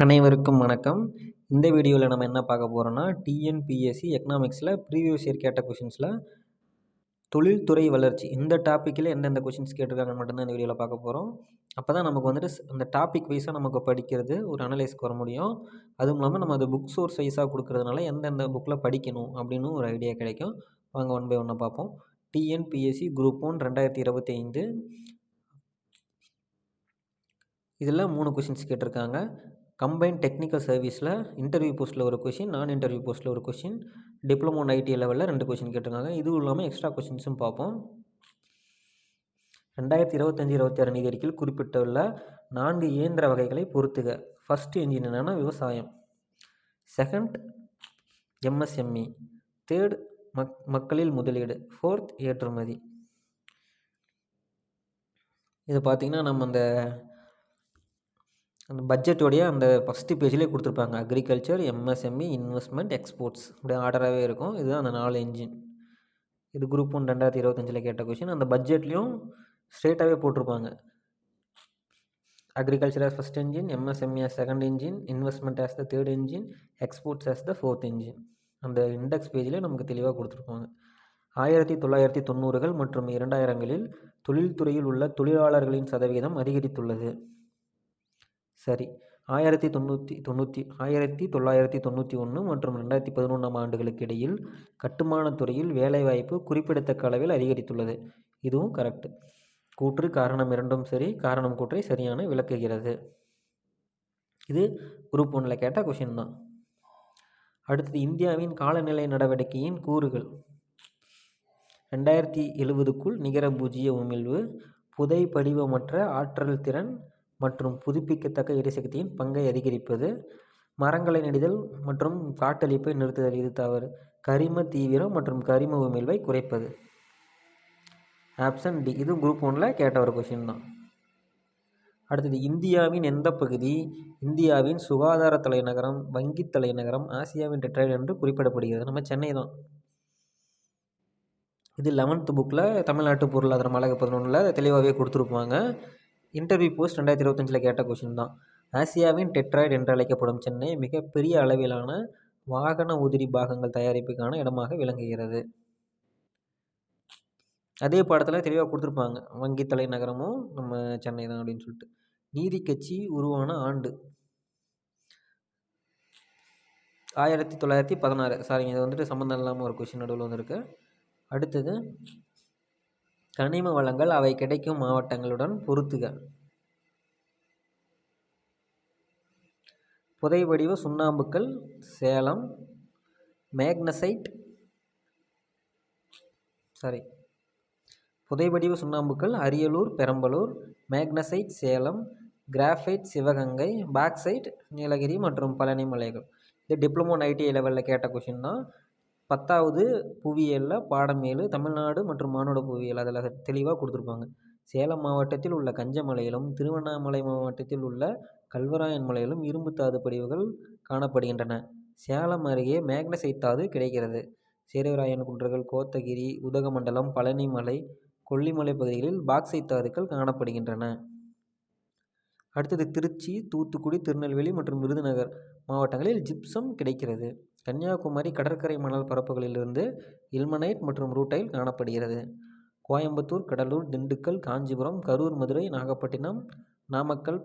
அனைவருக்கும் வணக்கம். இந்த வீடியோவில் நம்ம என்ன பார்க்க போகிறோம்னா டிஎன்பிஎஸ்சி எக்கனாமிக்ஸில் ப்ரீவியஸ் இயர் கேட்ட கொஷின்ஸில் தொழில்துறை வளர்ச்சி இந்த டாப்பிக்கில் எந்தெந்த கொஷின்ஸ் கேட்டிருக்காங்க மட்டும்தான் இந்த வீடியோவில் பார்க்க போகிறோம் அப்போ தான் நமக்கு வந்துட்டு அந்த டாபிக் வைஸாக நமக்கு படிக்கிறது ஒரு அனலைஸ்க்கு வர முடியும். அதுவும் இல்லாமல் நம்ம அது புக் சோர்ஸ் வைஸாக கொடுக்கறதுனால எந்தெந்த புக்கில் படிக்கணும் அப்படின்னு ஒரு ஐடியா கிடைக்கும். வாங்க ஒன் பை ஒன்றை பார்ப்போம். டிஎன்பிஎஸ்சி குரூப் ஒன் ரெண்டாயிரத்தி இருபத்தி ஐந்து இதில் மூணு கொஷின்ஸ் கேட்டிருக்காங்க. கம்பைன் டெக்னிக்கல் சர்வீஸில் இன்டர்வியூ போஸ்ட்டில் ஒரு கொஷின் நான் இன்டர்வியூ போஸ்ட்டில் ஒரு கொஷின் டிப்ளமோ ஐடி லெவலில் ரெண்டு கொஷின் கேட்டிருக்காங்க இதுவும் இல்லாமல் எக்ஸ்ட்ரா கொஷின்ஸும் பார்ப்போம். ரெண்டாயிரத்தி இருபத்தஞ்சி இருபத்தி ஆறு நிதியறிக்கையில் குறிப்பிட்டுள்ள நான்கு இயந்திர வகைகளை பொறுத்துக. ஃபர்ஸ்ட் என்ஜின் என்னென்னா விவசாயம். செகண்ட் எம்எஸ்எம்இ தேர்ட் மக் மக்களில் முதலீடு. ஃபோர்த் ஏற்றுமதி. இது பார்த்திங்கன்னா நம்ம அந்த அந்த பட்ஜெட்டோடைய அந்த ஃபஸ்ட்டு பேஜ்லேயே கொடுத்துருப்பாங்க. அக்ரிகல்ச்சர் எம்எஸ்எம்இ இன்வெஸ்ட்மெண்ட் எக்ஸ்போர்ட்ஸ் இப்படி ஆர்டராகவே இருக்கும். இதுதான் அந்த நாலு இன்ஜின் இது குரூப் ஒன் ரெண்டாயிரத்தி இருபத்தஞ்சில் கேட்ட கொஷின் அந்த பட்ஜெட்லேயும் ஸ்ட்ரெயிட்டாகவே போட்டிருப்பாங்க. Agriculture as first engine MSME as second engine investment as the third engine exports as the fourth engine அந்த இண்டெக்ஸ் பேஜ்லேயே நமக்கு தெளிவாக கொடுத்துருப்பாங்க. ஆயிரத்தி தொள்ளாயிரத்தி தொண்ணூறுகள் மற்றும் இரண்டாயிரங்களில் தொழில்துறையில் உள்ள தொழிலாளர்களின் சதவீதம் அதிகரித்துள்ளது. சரி. ஆயிரத்தி தொண்ணூற்றி தொண்ணூற்றி ஆயிரத்தி தொள்ளாயிரத்தி தொண்ணூற்றி ஒன்று மற்றும் ரெண்டாயிரத்தி பதினொன்றாம் ஆண்டுகளுக்கு இடையில் கட்டுமானத் துறையில் வேலைவாய்ப்பு குறிப்பிடத்தக்க அளவில் அதிகரித்துள்ளது. இதுவும் கரெக்ட் கூற்று காரணம் இரண்டும் சரி காரணம் கூற்றை சரியான விளக்குகிறது. இது குரூப் ஒன்றில் கேட்ட கொஷின் தான். அடுத்தது இந்தியாவின் காலநிலை நடவடிக்கையின் கூறுகள். ரெண்டாயிரத்தி எழுபதுக்குள் நிகர பூஜ்ஜிய உமிழ்வு புதை படிவமற்ற ஆற்றல் திறன் மற்றும் புதுப்பிக்கத்தக்க எரிசக்தியின் பங்கை அதிகரிப்பது மரங்களை நெடுதல் மற்றும் காட்டழிப்பை நிறுத்துதல். இது தவறு. கரிம தீவிரம் மற்றும் கரிம உமிழ்வை குறைப்பது. ஆப்ஷன் டி இது குரூப் ஒன்றில் கேட்ட ஒரு கொஷின் தான். அடுத்தது இந்தியாவின் எந்த பகுதி? இந்தியாவின் சுகாதார தலைநகரம் வங்கி தலைநகரம் ஆசியாவின் டெட்ராய்டு என்று குறிப்பிடப்படுகிறது. நம்ம சென்னை தான். இது லெவன்த்து புக்கில் தமிழ்நாட்டு பொருளாதாரம் அழகு பதினொன்றில் தெளிவாகவே கொடுத்துருப்பாங்க. இன்டர்வியூ போஸ்ட் ரெண்டாயிரத்தி இருபத்தஞ்சில் கேட்ட கொஷின் தான். ஆசியாவின் டெட்ராய்டு என்று அழைக்கப்படும் சென்னை மிகப்பெரிய அளவிலான வாகன உதிரி பாகங்கள் தயாரிப்புக்கான இடமாக விளங்குகிறது. அதே பாடத்தில் தெளிவாக கொடுத்துருப்பாங்க. வங்கி தலைநகரமும் நம்ம சென்னை தான் அப்படின்னு சொல்லிட்டு. நீதி கட்சி உருவான ஆண்டு. ஆயிரத்தி தொள்ளாயிரத்தி பதினாறு. சாரிங்க இது வந்துட்டு சம்மந்தம் இல்லாமல் ஒரு கொஷின் நடுவில் வந்திருக்கு. அடுத்தது கனிம வளங்கள் அவை கிடைக்கும் மாவட்டங்களுடன் பொருத்துக. புதை வடிவ சுண்ணாம்புக்கல் சேலம் மேக்னசைட் சாரி புதை வடிவ சுண்ணாம்புக்கல் Ariyalur Perambalur magnesite Salem graphite Sivaganga bauxite Nilgiri மற்றும் பழனி மலைகள் இது டிப்ளமோ ஐடிஐ லெவலில் கேட்ட கொஷின் தான். பத்தாவது புவியியலில் பாடம் ஏழு தமிழ்நாடு மற்றும் மானுட புவியியல் அதில் தெளிவாக கொடுத்துருப்பாங்க. சேலம் மாவட்டத்தில் உள்ள கஞ்சமலையிலும் திருவண்ணாமலை மாவட்டத்தில் உள்ள கல்வராயன் மலையிலும் இரும்புத்தாது படிவுகள் காணப்படுகின்றன. சேலம் அருகே மேக்னசைட் தாது கிடைக்கிறது. சேரவராயன் குன்றுகள் கோத்தகிரி உதகமண்டலம் பழனிமலை கொல்லிமலை பகுதிகளில் பாக்சைட் தாதுக்கள் காணப்படுகின்றன. அடுத்தது திருச்சி தூத்துக்குடி திருநெல்வேலி மற்றும் விருதுநகர் மாவட்டங்களில் ஜிப்சம் கிடைக்கிறது. கன்னியாகுமரி கடற்கரை மணல் பரப்புகளிலிருந்து இல்மனைட் மற்றும் ரூட்டைல் காணப்படுகிறது. கோயம்புத்தூர் கடலூர் திண்டுக்கல் காஞ்சிபுரம் கரூர் மதுரை நாகப்பட்டினம் நாமக்கல்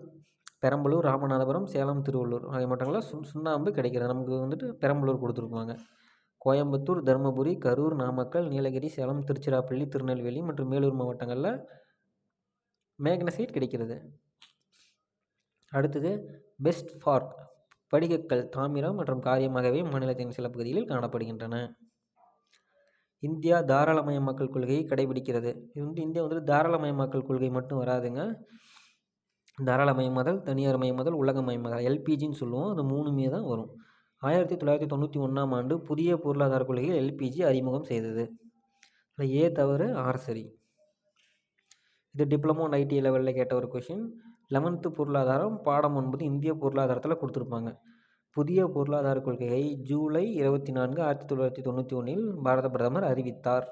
பெரம்பலூர் ராமநாதபுரம் சேலம் திருவள்ளூர் ஆகிய மாவட்டங்களில் சு சுண்ணாம்பு கிடைக்கிறது. நமக்கு வந்துட்டு பெரம்பலூர் கொடுத்துருப்பாங்க. கோயம்புத்தூர் தருமபுரி கரூர் நாமக்கல் நீலகிரி சேலம் திருச்சிராப்பள்ளி திருநெல்வேலி மற்றும் மேலூர் மாவட்டங்களில் மேக்னசைட் கிடைக்கிறது. அடுத்தது பெஸ்ட் ஃபார் படிகக்கல் தாமிரம் மற்றும் காரியமாகவே மாநிலத்தின் சில பகுதிகளில் காணப்படுகின்றன. இந்தியா தாராளமயமாக்கல் கொள்கையை கடைபிடிக்கிறது. இது வந்து இந்தியா வந்து தாராளமயமாக்கல் கொள்கை மட்டும் வராதுங்க. தாராளமயமாதல் தனியார் மயமாதல் உலகமயமாதல் எல்பிஜின்னு சொல்லுவோம். அது மூணுமே தான் வரும். ஆயிரத்தி தொள்ளாயிரத்தி தொண்ணூற்றி ஒன்றாம் ஆண்டு புதிய பொருளாதார கொள்கையில் எல்பிஜி அறிமுகம் செய்தது. ஏ தவறு ஆர் சரி. இது டிப்ளமோ ஐடி லெவலில் கேட்ட ஒரு கொஷின் லெவன்த்து பொருளாதாரம் பாடம் ஒன்பது இந்திய பொருளாதாரத்தில் கொடுத்துருப்பாங்க. புதிய பொருளாதார கொள்கையை ஜூலை இருபத்தி நான்கு ஆயிரத்தி தொள்ளாயிரத்தி தொண்ணூற்றி ஒன்றில் பாரத பிரதமர் அறிவித்தார்.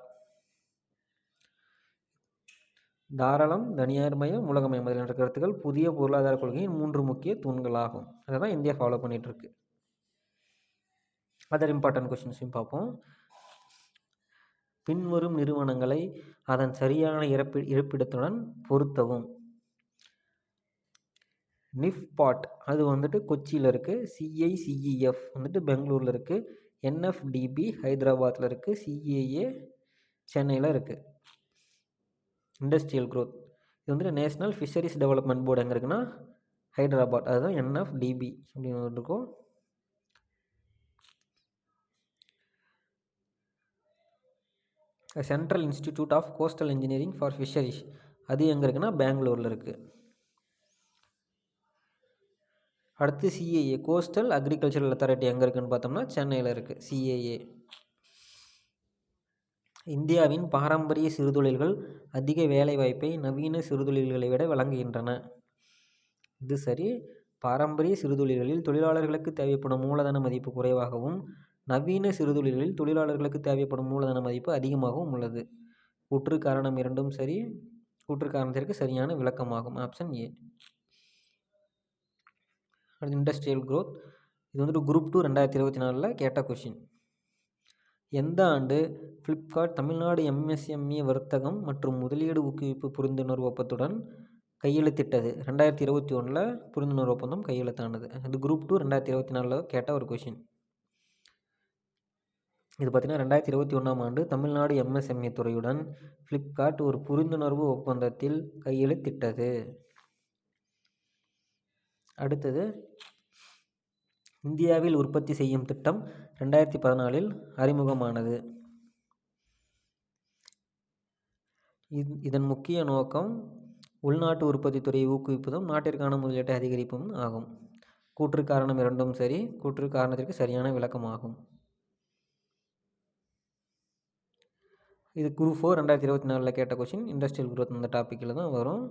தாராளம் தனியார்மயம் உலகமயம். முதலியன கருத்துக்கள் புதிய பொருளாதார கொள்கையின் மூன்று முக்கிய தூண்களாகும். அதை தான் இந்தியா ஃபாலோ பண்ணிட்டு இருக்கு. அதர் இம்பார்ட்டன்ட் கொஷின்ஸையும் பார்ப்போம். பின்வரும் நிறுவனங்களை அதன் சரியான இறப்பி இருப்பிடத்துடன் பொருத்தவும். நிஃப்பாட் அது வந்துட்டு கொச்சியில் இருக்குது சிஐசிஇஎஃப் வந்துட்டு பெங்களூரில் இருக்குது என்எஃப்டிபி ஹைதராபாத்தில் இருக்குது சிஏஏ சென்னையில் இருக்குது இண்டஸ்ட்ரியல் க்ரோத். இது வந்துட்டு நேஷ்னல் ஃபிஷரிஸ் டெவலப்மெண்ட் போர்டு எங்கே இருக்குன்னா ஹைதராபாத். அதுதான் என்எஃப்டிபி அப்படின்னு ஒன்று இருக்கும். Central institute of coastal engineering for fisheries அது எங்கே இருக்குன்னா பெங்களூரில் இருக்குது அடுத்து சிஏஏ கோஸ்டல் அக்ரிகல்ச்சரல் அத்தாரிட்டி எங்கே இருக்குன்னு பார்த்தோம்னா சென்னையில் இருக்குது சிஏஏ இந்தியாவின் பாரம்பரிய சிறுதொழில்கள் அதிக வேலைவாய்ப்பை நவீன சிறுதொழில்களை விட வழங்குகின்றன. இது சரி பாரம்பரிய சிறுதொழில்களில் தொழிலாளர்களுக்கு தேவைப்படும் மூலதன மதிப்பு குறைவாகவும் நவீன சிறுதொழில்களில் தொழிலாளர்களுக்கு தேவைப்படும் மூலதன மதிப்பு அதிகமாகவும் உள்ளது. குற்று காரணம் இரண்டும் சரி கூற்று காரணத்திற்கு சரியான விளக்கமாகும். ஆப்ஷன் ஏ அடுத்து இண்டஸ்ட்ரியல் க்ரோத் இது வந்துட்டு குரூப் டூ ரெண்டாயிரத்தி இருபத்தி நாலில் கேட்ட கொஷின் எந்த ஆண்டு ஃப்ளிப்கார்ட் தமிழ்நாடு எம்எஸ்எம்இ வர்த்தகம் மற்றும் முதலீடு ஊக்குவிப்பு புரிந்துணர்வு ஒப்பத்துடன் கையெழுத்திட்டது? ரெண்டாயிரத்தி இருபத்தி ஒன்றில் புரிந்துணர்வு ஒப்பந்தம் கையெழுத்தானது. அது குரூப் டூ ரெண்டாயிரத்தி இருபத்தி நாலில் கேட்ட ஒரு கொஷின் இது பார்த்திங்கன்னா ரெண்டாயிரத்தி இருபத்தி ஒன்றாம் ஆண்டு தமிழ்நாடு எம்எஸ்எம்இ துறையுடன் ஃப்ளிப்கார்ட் ஒரு புரிந்துணர்வு ஒப்பந்தத்தில் கையெழுத்திட்டது. அடுத்தது இந்தியாவில் உற்பத்தி செய்யும் திட்டம் ரெண்டாயிரத்தி பதினாலில் அறிமுகமானது. இத்- இதன் முக்கிய நோக்கம் உள்நாட்டு உற்பத்தி துறையை ஊக்குவிப்பதும் நாட்டிற்கான முதலீட்டை அதிகரிப்பும் ஆகும். கூற்று காரணம் இரண்டும் சரி கூற்று காரணத்திற்கு சரியான விளக்கமாகும். இது குரூப் ஃபோர் ரெண்டாயிரத்தி இருபத்தி நாலில் கேட்ட கொஷின் இண்டஸ்ட்ரியல் குரோத் அந்த டாப்பிக்கில் தான் வரும்.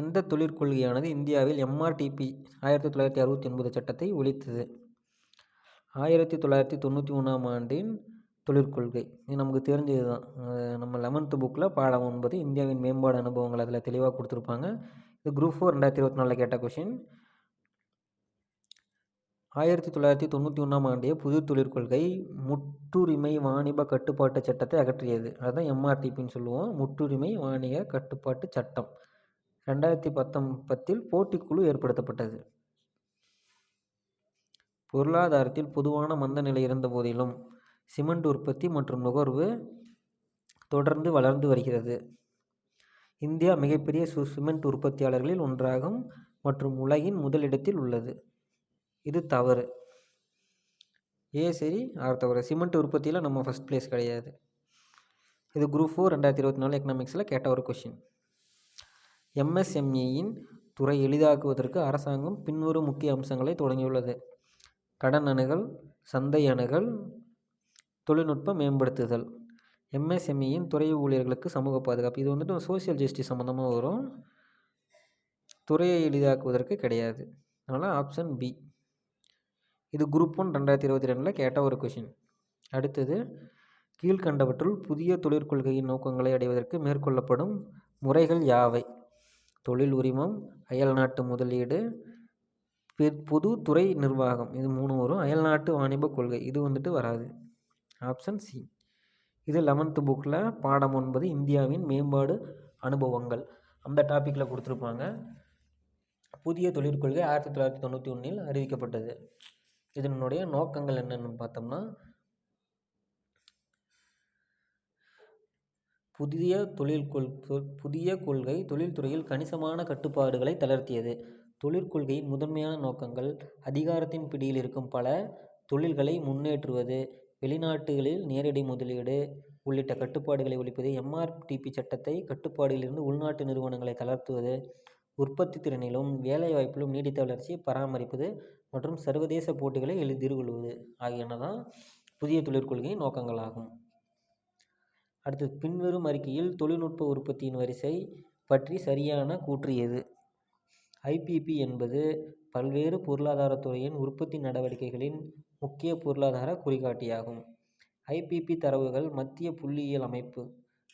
எந்த தொழிற்கொள்கையானது இந்தியாவில் எம்ஆர்டிபி ஆயிரத்தி தொள்ளாயிரத்தி அறுபத்தி ஒன்பது சட்டத்தை ஒழித்தது? ஆயிரத்தி தொள்ளாயிரத்தி தொண்ணூற்றி மூணாம் ஆண்டின் தொழிற்கொள்கை இது நமக்கு தெரிஞ்சது தான். நம்ம லெவன்த்து புக்கில் பாடம் ஒன்பது இந்தியாவின் மேம்பாடு அனுபவங்கள் அதில் தெளிவாக கொடுத்துருப்பாங்க. இது குரூப் ஃபோர் ரெண்டாயிரத்தி இருபத்தி நாலில் கேட்ட கொஷின் ஆயிரத்தி தொள்ளாயிரத்தி தொண்ணூற்றி ஒன்றாம் ஆண்டிய புது தொழிற்கொள்கை முற்றுரிமை வாணிப கட்டுப்பாட்டு சட்டத்தை அகற்றியது. அதுதான் எம்ஆர்டிபின்னு சொல்லுவோம். முற்றுரிமை வாணிக கட்டுப்பாட்டு சட்டம். ரெண்டாயிரத்தி பத்தொன்பத்தில் போட்டிக்குழு ஏற்படுத்தப்பட்டது. பொருளாதாரத்தில் பொதுவான மந்த நிலை இருந்த போதிலும் சிமெண்ட் உற்பத்தி மற்றும் நுகர்வு தொடர்ந்து வளர்ந்து வருகிறது. இந்தியா மிகப்பெரிய சிமெண்ட் உற்பத்தியாளர்களில் ஒன்றாகும் மற்றும் உலகின் முதலிடத்தில் உள்ளது. இது தவறு. ஏ சரி ஆறு தவறு. சிமெண்ட் உற்பத்தியில் நம்ம ஃபஸ்ட் பிளேஸ் கிடையாது. இது குரூப் ஃபோர் ரெண்டாயிரத்தி இருபத்தி நாலு எக்கனாமிக்ஸில் கேட்ட ஒரு கொஷின் எம்எஸ்எம்இயின் துறை எளிதாக்குவதற்கு அரசாங்கம் பின்வரும் முக்கிய அம்சங்களை தொடங்கியுள்ளது. கடன் அணுகல் சந்தை அணுகல் தொழில்நுட்ப மேம்படுத்துதல். எம்எஸ்எம்இயின் துறை ஊழியர்களுக்கு சமூக பாதுகாப்பு. இது வந்துட்டு சோசியல் ஜஸ்டிஸ் சம்மந்தமாக வரும். துறையை எளிதாக்குவதற்கு கிடையாது. அதனால் ஆப்ஷன் பி இது குரூப் ஒன் ரெண்டாயிரத்தி இருபத்தி ரெண்டில் கேட்ட ஒரு கொஷின் அடுத்தது கீழ்கண்டவற்றுள் புதிய தொழிற்கொள்கையின் நோக்கங்களை அடைவதற்கு மேற்கொள்ளப்படும் முறைகள் யாவை? தொழில் உரிமம் அயல்நாட்டு முதலீடு பெ- பொது துறை நிர்வாகம். இது மூணு வரும். அயல்நாட்டு வாணிப கொள்கை. இது வந்துட்டு வராது. ஆப்ஷன் சி இது லெவன்த்து புக்கில் பாடம் ஒன்பது இந்தியாவின் மேம்பாடு அனுபவங்கள். அந்த டாப்பிக்கில் கொடுத்துருப்பாங்க. புதிய தொழிற்கொள்கை ஆயிரத்தி தொள்ளாயிரத்தி தொண்ணூற்றி ஒன்றில் அறிவிக்கப்பட்டது. இதனுடைய நோக்கங்கள் என்னென்னு பார்த்தோம்னா புதிய தொழில் கொள் புதிய கொள்கை தொழில்துறையில் கணிசமான கட்டுப்பாடுகளை தளர்த்தியது. தொழிற்கொள்கையின் முதன்மையான நோக்கங்கள் அதிகாரத்தின் பிடியில் இருக்கும் பல தொழில்களை முன்னேற்றுவது வெளிநாட்டுகளில் நேரடி முதலீடு உள்ளிட்ட கட்டுப்பாடுகளை ஒழிப்பது எம்ஆர்டிபி சட்டத்தை கட்டுப்பாடுகளிலிருந்து உள்நாட்டு நிறுவனங்களை தளர்த்துவது உற்பத்தி திறனிலும் வேலைவாய்ப்பிலும் நீடித்த வளர்ச்சியை பராமரிப்பது மற்றும் சர்வதேச போட்டிகளை எதிர்கொள்வது ஆகியன தான் புதிய தொழிற்கொள்கையின் நோக்கங்களாகும். அடுத்தது பின்வரும் அறிக்கையில் தொழில்நுட்ப உற்பத்தியின் வரிசை பற்றி சரியான கூற்று எது? ஐபிபி என்பது பல்வேறு பொருளாதாரத்துறையின் உற்பத்தி நடவடிக்கைகளின் முக்கிய பொருளாதார குறிகாட்டியாகும். ஐபிபி தரவுகள் மத்திய புள்ளியியல் அமைப்பு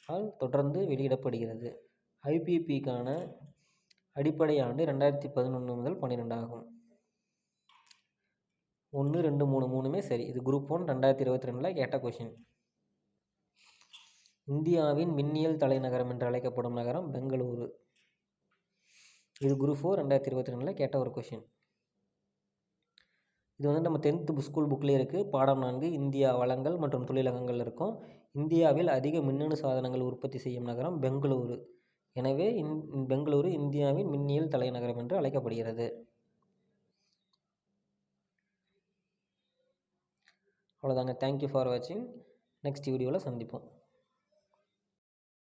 ஆல் தொடர்ந்து வெளியிடப்படுகிறது. ஐபிபிக்கான அடிப்படை ஆண்டு ரெண்டாயிரத்தி பதினொன்று முதல் பன்னிரெண்டு ஆகும் ஒன்று ரெண்டு மூணு மூணுமே சரி. இது குரூப் ஒன் ரெண்டாயிரத்தி இருபத்தி ரெண்டில் கேட்ட கொஷின் இந்தியாவின் மின்னியல் தலைநகரம் என்று அழைக்கப்படும் நகரம் பெங்களூரு. இது குரூப் ஃபோர் ரெண்டாயிரத்தி இருபத்தி ரெண்டில் கேட்ட ஒரு கொஷின் இது வந்து நம்ம டென்த்து ஸ்கூல் புக்லேயே இருக்குது பாடம் நான்கு இந்தியா வளங்கள் மற்றும் தொழிலகங்கள் இருக்கும். இந்தியாவில் அதிக மின்னணு சாதனங்கள் உற்பத்தி செய்யும் நகரம் பெங்களூரு. எனவே இந் பெங்களூரு இந்தியாவின் மின்னியல் தலைநகரம் என்று அழைக்கப்படுகிறது. அவ்வளோதாங்க தேங்க்யூ ஃபார் வாட்சிங் நெக்ஸ்ட் வீடியோவில் சந்திப்போம்.